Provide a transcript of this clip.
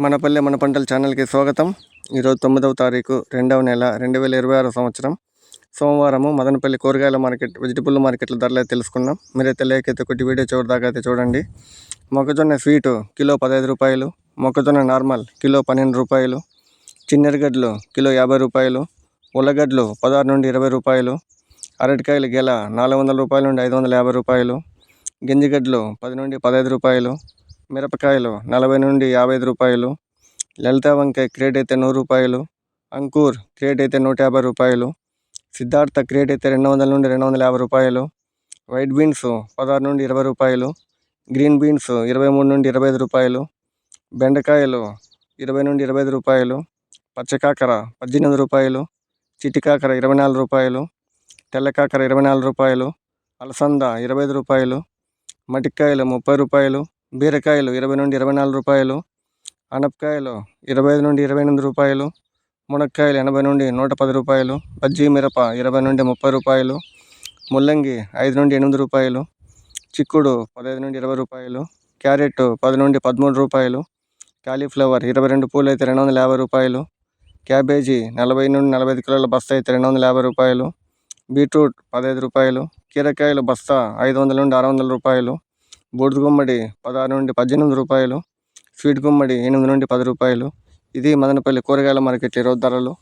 మన పల్లె మన పంటల ఛానల్కి స్వాగతం. ఈరోజు తొమ్మిదవ తారీఖు రెండవ నెల రెండు వేల ఇరవై ఆరో సంవత్సరం. సోమవారము మదనపల్లి కూరగాయల మార్కెట్ వెజిటబుల్ మార్కెట్ల ధరలు తెలుసుకున్నాం. తెలుసుకుందాం మీరైతే లేకైతే ఒకటి వీడియో చివరి దాకా అయితే చూడండి. మొక్కజొన్న స్వీటు కిలో పదహైదు రూపాయలు. మొక్కజొన్న నార్మల్ కిలో పన్నెండు రూపాయలు. చిన్నెరగడ్డలు కిలో యాభై రూపాయలు. ఉల్లగడ్డలు పదహారు నుండి ఇరవై రూపాయలు. అరటికాయలు గెల నాలుగు వందల రూపాయల నుండి ఐదు వందల యాభై రూపాయలు. గింజగడ్డలు పది నుండి పదహైదు రూపాయలు. మిరపకాయలు నలభై నుండి యాభై ఐదు రూపాయలు. లలిత వంకాయ క్రేట్ అయితే నూరు రూపాయలు. అంకూర్ క్రేట్ అయితే నూట యాభై రూపాయలు. సిద్ధార్థ క్రేట్ అయితే రెండు వందల నుండి రెండు వందల యాభై రూపాయలు. వైట్ బీన్స్ పదహారు నుండి ఇరవై రూపాయలు. గ్రీన్ బీన్స్ ఇరవై మూడు నుండి ఇరవై ఐదు రూపాయలు. బెండకాయలు ఇరవై నుండి ఇరవై ఐదు రూపాయలు. పచ్చకాకర పద్దెనిమిది రూపాయలు. చిటికాకర ఇరవై నాలుగు రూపాయలు. తెల్ల కాకర ఇరవై నాలుగు రూపాయలు. అలసంద ఇరవై ఐదు రూపాయలు. మటికాయలు ముప్పై రూపాయలు. బీరకాయలు ఇరవై నుండి ఇరవై నాలుగు రూపాయలు అనపకాయలు ఇరవై ఐదు నుండి ఇరవై ఎనిమిది రూపాయలు మునక్కాయలు ఎనభై నుండి నూట పది రూపాయలు బజ్జీ మిరప ఇరవై నుండి ముప్పై రూపాయలు ముల్లంగి ఐదు నుండి ఎనిమిది రూపాయలు చిక్కుడు పదహైదు నుండి ఇరవై రూపాయలు క్యారెట్ పది నుండి పదమూడు రూపాయలు కాలీఫ్లవర్ ఇరవై రెండు పూలు అయితే రెండు వందల యాభై రూపాయలు క్యాబేజీ నలభై నుండి నలభై ఐదు కిలోల బస్తా అయితే రెండు వందల యాభై రూపాయలు బీట్రూట్ పదహైదు రూపాయలు కీరకాయలు బస్తా ఐదు వందల నుండి ఆరు వందల రూపాయలు బూడిద గుమ్మడి పదహారు నుండి పద్దెనిమిది రూపాయలు స్వీట్ గుమ్మడి ఎనిమిది నుండి పది రూపాయలు. ఇది మదనపల్లి కూరగాయల మార్కెట్ ఈరోజు ధరలు.